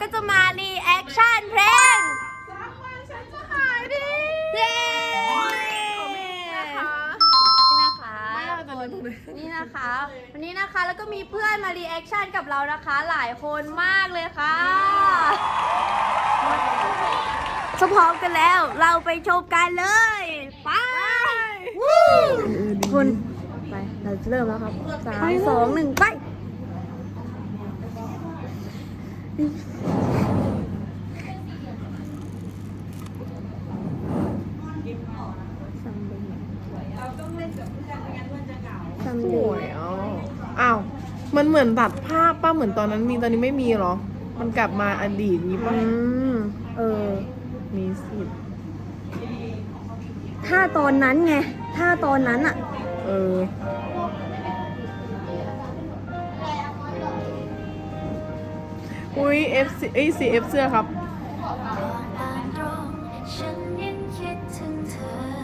ก็จะมารีแอคชั่นเพลงสักวันฉันจะหายดีเย้นะคะ นี่นะคะไม่เอาแต่เรื่องตรงนี้นี่นะคะ วันนี้นะคะแล้วก็มีเพื่อนมารีแอคชั่นกับเรานะคะ หลายคนมากเลยค่ะถ้าพร้อมกันแล้วเราไปชมกันเลย ไปคุณไปเราจะเริ่มแล้วครับสามสองหนึ่งไป สวยอะอ้าว มันเหมือนตัดภาพป้าเหมือนตอนนั้นมีตอนนี้ไม่มีเหรอ มันกลับมาอดีตนี้ป่ะอืม เออ มีสิทธิ์ถ้าตอนนั้นไง ถ้าตอนนั้นอะ เออ อุ้ย F เอ้ย CF เสื้อครับตามตรงฉันยังคิดถึงเอ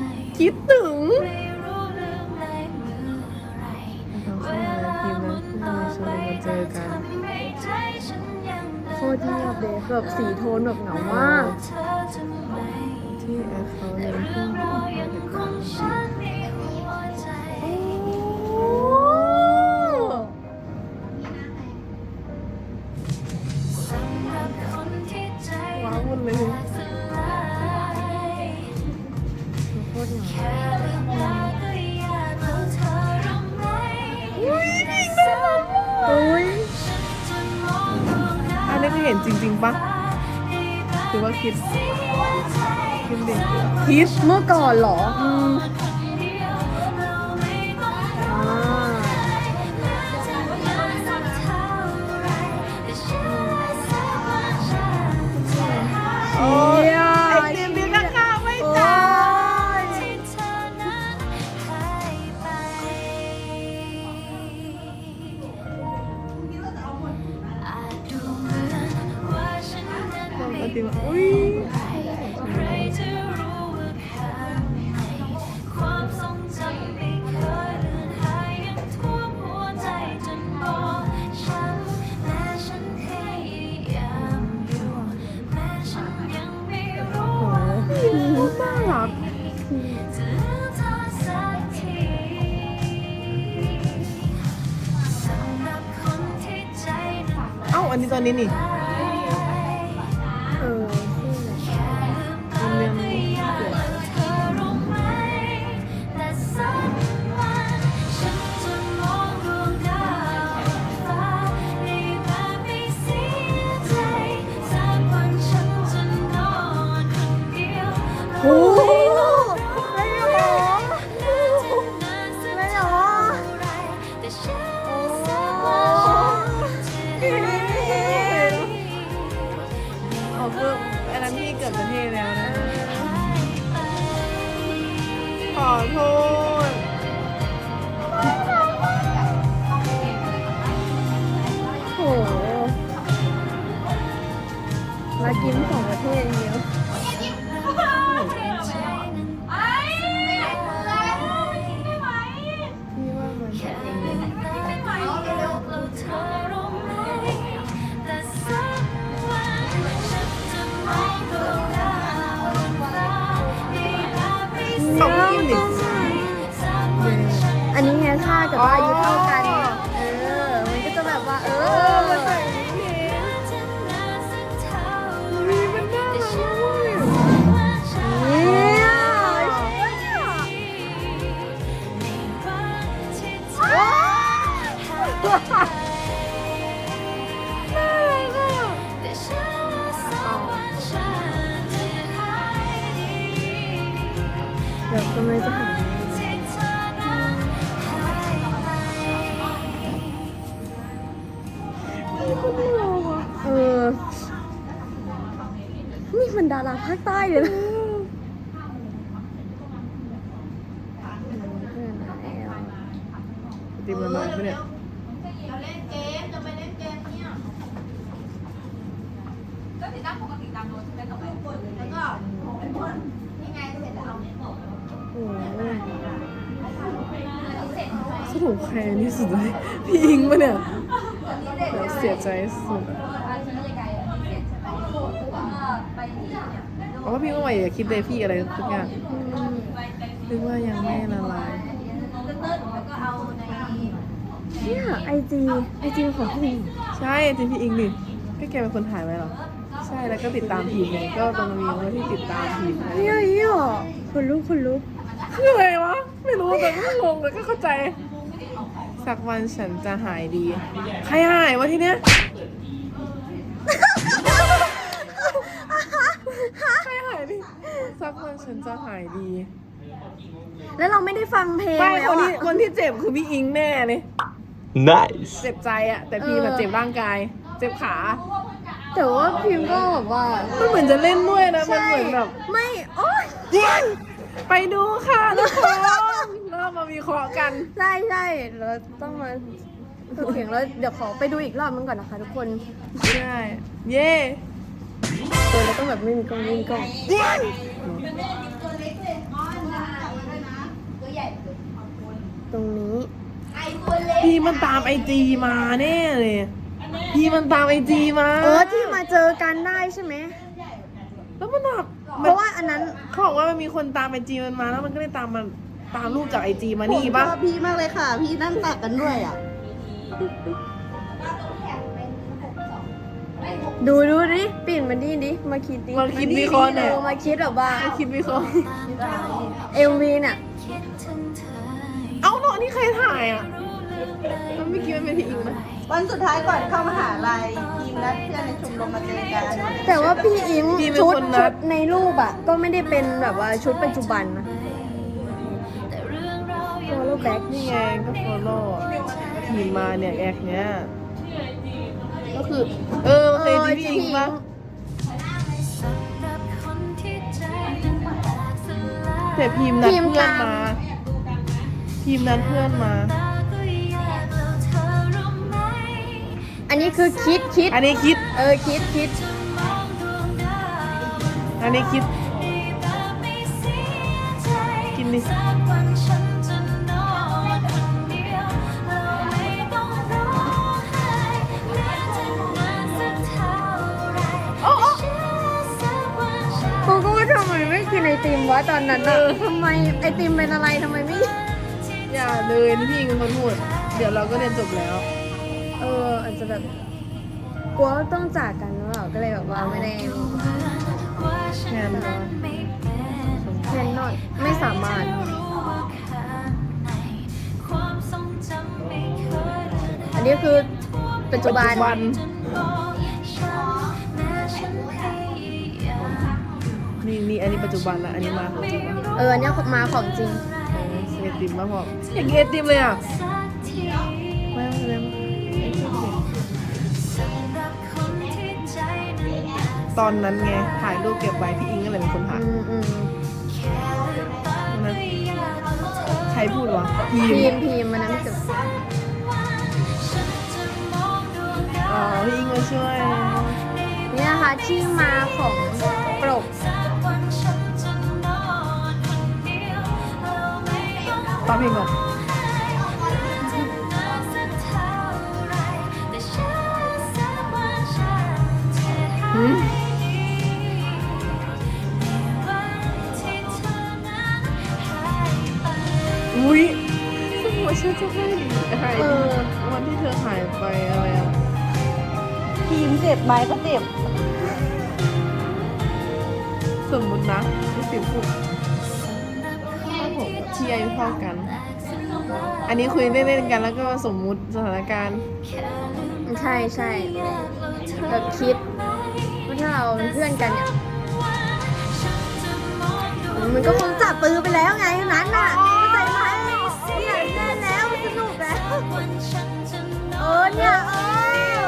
อยู่คิดถึงไม่รู้ลืมได้เมื่อไหรเราเข้ามาทีมนั้นพรุ่งนี้ชวนมาเจอกันทำให้ใจฉันยังเดินโคตรเงียบเลยแบบสีโทนแบบเหงามาก ที่แอปเขาเลย อยากเอาเธอรู้ไหมแต่สักวันอุ้ยฉันจะมองดวงดาวอันนี้คือเห็นจริง ๆปะให้แบบหรือว่าคิดเสียใจคิดดิคิดเมื่อก่อนเหรอ อืม ยวโอ้โหไม่หรอไม่หรอแต่ฉันสักวันฉันจะได้เอ ข อ นี่มันดาราภาคใต้เลยนะติมละลายปะเนี่ยเราเล่นเกมจะไปเล่นเกมเนี่ยก็ติดตั้งปกติตามโน้ตใช่ไหมกับไอโฟนแล้วก็ไอโฟนนี่ไงเสร็จแล้วโอ้โหเสร็จไหมสรุปใครที่สุดเลยพี่อิงปะเนี่ยเดี๋ยวเสียใจสุด อันนี้ยังไงอันนี้เสร็จใช่ เพราะว่าพี่ว่าใหม่อย่าคิดเลยพี่อะไรทุกอย่างนึกว่ายังไม่ละลายแล้วก็เอาในเนี่ยไอจีไอจีของพี่ใช่จริงพี่อิงดิก็แกเป็นคนถ่ายไว้เหรอ ใช่แล้วก็ติดตามทีมไงก็ตรงมีว่าที่ติดตามทีมเนี่ยอย่างนี้เหรอคนลุกคนลุกคืออะไรวะ ไม่รู้แต่ก็งงแต่ก็เข้าใจ สักวันฉันจะหายดี ใครหายวะทีเนี้ย ฉันจะหายดี แล้วเราไม่ได้ฟังเพลงไม่แล้ควนที่อะคนที่เจ็บคือพี่อิงแน่เลย Nice. เจ็บใจอะแต่พี่มันเออเจ็บร่างกาย เจ็บขา แต่ว่าพิมพ์ก็แบบว่ามันเหมือนจะเล่นด้วยนะ มันเหมือนแบบ ไม่โอ๊ยไปดูค่ะทุกคนแล้วมาวิเคราะห์กัน ใช่ใช่เราต้องมาถกเถียงแล้วเดี๋ยวขอไปดูอีกรอบนึงก่อนนะคะ ทุกคนใช่ เย่ตัวเราต้องแบบไม่มีกล้องไม่มีกล้อง ตัวเล็กเลยอ๋อตัวใหญ่เลยตรงนี้ ไอตัวเล็กพี่มันตามไอจีมาแน่เลย พี่มันตามไอจีมา เออที่มาเจอกันได้ใช่ไหม แล้วมันแบบเพราะว่าอันนั้นเขาบอกว่ามันมีคนตามไอจีมันมาแล้วมันก็เลยตามมันตามรูปจากไอจีมานี่ปะชอบพี่มากเลยค่ะ พี่นั่งตักกันด้วยอะ ดูดูดิปิ่นมันดิดิมาคิดดิมาคิดวิเคราะห์หน่อยเออมาคิดแบบว่า คิดวิเคราะห์เอลวีเนี่ยคิดถึงเธอเอ้าเนาะนี่ใครถ่ายอะมันไม่อกี้มันเป็นพี่อิงนะวันสุดท้ายก่อนเข้ามหาลัยทีมนัดเพื่อนในชมรมมาเจอกันแต่ว่าพี่อิงพี่เป็นชุดคนนัชุดดในรูปอะ ก็ไม่ได้เป็นแบบว่าชุดปัจจุบันนะแต่เรื่องเราโฟโล่แบ็กนี่ไงก็ฟอลโล่ทีมมาเนี่ยแอกเนี้ยก็คือ เออมันเค ยดีพี่อิงปะสำหรับคนที่ใจนั้นแตกสลายแต่พิมพ์นัดเพื่อนมา พิมพ์นัดเพื่อนมาตาก็อยากเล่าเธอรู้ไหมอันนี้คือคิดคิด อันนี้คิด เออคิดคิดจะมองดวงดาวอันนี้คิดได้แบบไม่เสียใจกินดิ กินไอติมวะตอนนั้นอะทำไมไอติมเป็นอะไรทำไมไม่ อย่าเลยนี่พี่อิงเป็นคนพูดเดี๋ยวเราก็เรียนจบแล้ว เอออาจจะแบบกลัวว่าต้องจากกันหรือเปล่าก็เลยแบบว่าไม่ได้ว่าฉันแน่นอนนั้นไม่เป็นแคนนอนไม่สามารถรู้ว่าข้างในความทรงจำไม่เคยเลือนอันนี้คือปัจจุบัน นี่นี่อันนี้ปัจจุบันละอันนี้มาของจริงแล้วเอออันเนี้ยมาของจริง เออเอติมมาพออยากกินไอติมเลยอะสักทีไม่ไม่ไม่ไม่ชอบกินสำหรับคนที่ใจนั้นแตกตอนนั้นไงถ่ายรูปเก็บไว้พี่อิงอะไรเป็นคนถ่ายอืมอืมแค่ลืมตาก็อยากเล่าเธอใครพูดวะพีพีมมพีมมันนั้นจบสักวันฉันจะมองดวงดาอ๋อวพี่อิงมาช่วยนี่นะคะที่มาของปรก ต้องตามเพลงก่อนจะนานสักเท่าไหรแต่เชื่อสักวันฉันจะหายดีในวันที่เธอนั้นหายไปอุ้ยสมมติฉันจะให้ดีหายเอดีอวันที่เธอหายไปอะไรอะทีมเจ็บไหมก็เจ็บ สมมุตินะพี่สิวพูดถ้าผมกับ ที่อายุเท่ากัน อันนี้คุยเล่นๆกันแล้วก็สมมุติสถานการณ์ใช่ใช่แบบคิดว่าถ้าเราเป็นเพื่อนกันเนี่ยมันก็คงจับปืนไปแล้วไงนั้นน่ะเข้าใจไหมเนี่ยเล่แล้วสนุกแล้วเออเนี่ยเออ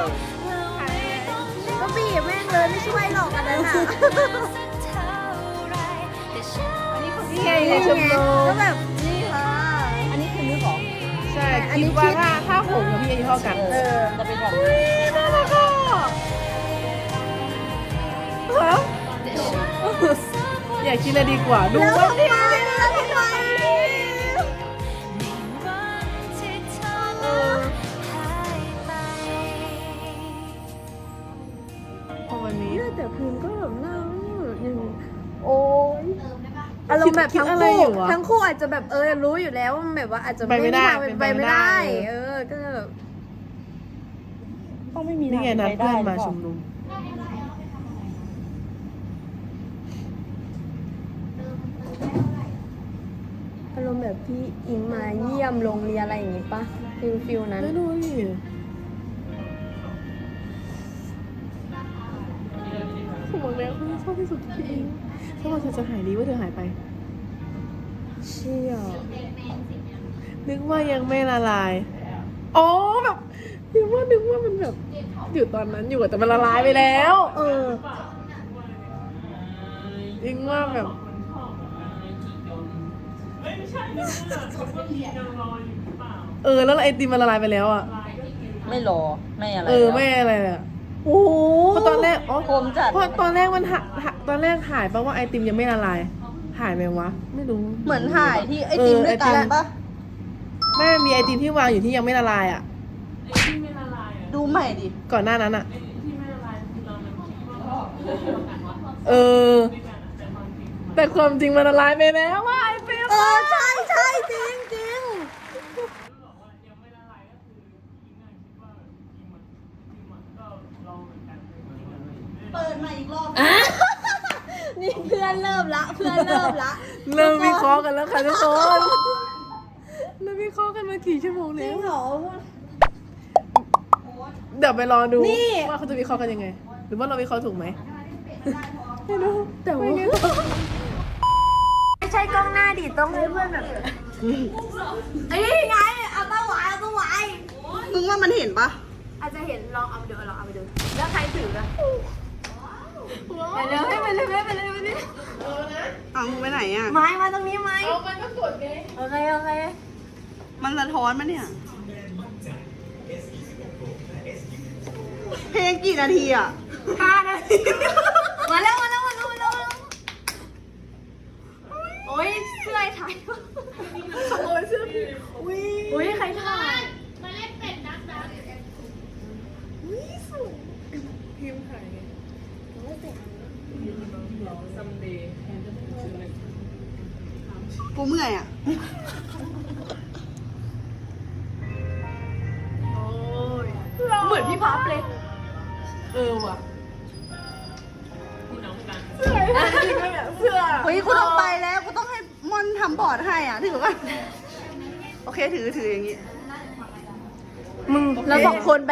ก็บีบแม่งเลยไม่ช่วยหรอกอันนั้นอะ ไงในชมรก็มแบบนี่ค่ะ อันนี้คือนึกของใช่อันนี้คิดว่าคิดถ้าถ้าผมกับพี่อายุเท่ากันเออจะเป็นแบบอุ้ยน่ารักอะฮะอยากคิดเลยดีกว่า ดูแล้วว่าทำไมแล้วทำไมเออพอวันนี้เนี่ยแต่พิมพ์ก็แบบน่าหนึ่งโอ้ยอารมณ์แบบคิดทั้งอะไรคู่อยู่วะทั้งคู่อาจจะแบบเออรู้อยู่แล้วว่ามันแบบว่าอาจจะไปไม่ได้ทางเป็นไปไปไม่ไม่ได้ได้ เออ ก็จะแบบต้องไม่มีนี่ไงนัดทเพื่อนปมาได้ชุมนุมอารมณ์แบบพี่อิงมาเยี่ยมโรงเรียนอะไรอย่างงี้ปะฟิลฟิลนั้น แล้วดูดิ ผมบอกแล้วว่าชอบที่สุดคืออิงถ้าว่าเธอจะหายดีว่าเธอหายไป เชี่ยนึกว่ายังไม่ละลาย อ๋อแบบนึกว่านึกว่ามันแบบ อยู่ตอนนั้นอยู่อะแต่มันละลายไปแล้ว เออยิงว่าแบบเออ แล้วไอติมมันละลายไปแล้วอะ ไม่รอ ไม่อะไร เออแล้วไม่อะไรเลยอะ โอ้โหเพราะตอนแรกอ๋อโคมจัด เพราะตอนแรกมันหาหาตอนแรกหายปะว่าไอติมยังไม่ละลาย หายไหมวะ ไม่รู้เหมือนถ่ายที่ไอติมด้วยกันปะแม่มีไอติมที่วางอยู่ที่ยังไม่ละลายอะดูใหม่ดิ ก่อนหน้านั้นอะเออแต่ความจริงมันละลายไปแล้วว่าไอติมเออ ใช่ใช่จริงจริง เปิดใหม่อีกรอบนี่เพื่อนเริ่มละ เพื่อนเริ่มละเริ่มวิเคราะห์กันแล้วค่ะทุกคนเริ่มวิเคราะห์กันมากี่ชั่วโมงจแล้ริวงเหรอ เดี๋ยวไปรอดูนี่ ว่าเขาจะวิเคราะห์กันยังไง หรือว่าเราวิเคราะห์ถูกไหมแต่ว่าไม่ใช่กล้องหน้าดิต้องให้เพื่อนแบบเอ้ยไงเอาตัวไว้เอาตัวไว้มึงว่ามันเห็นปะอาจจะเห็นลองเอาไปดูลองเอาไปดูแล้วใครถืออะ ไปเร็วให้ไปเร็วให้ไปเร็วไปเร็วเอามึงไปไหนอะ ไม้มาตรงนี้ไหมเอามันก็กดไงโอเคโอเคมันสะท้อนมันเนี่ย เพลงกี่นาทีอะห้านาทีมาแล้วมาแล้วมาแล้วมาแล้วโอ้ยเสื้อไอ้ถ่ายขโมยเสื้อพี่อุ้ยอุ้ยใครถ่าย พิมพ์ถ่ายไง ซัมเดย์กูเมื่อยอะโอ้ยเหมือนพี่พับเลย เออว่ะเสื้อไอ้จริงไหมเนี่ยเสื้อเฮ้ยกูต้องไปแล้วกูต้องให้มอนทำบอร์ดให้อะถือว่าโอเคถือถืออย่างงี้ มึงแล้วสองคนไป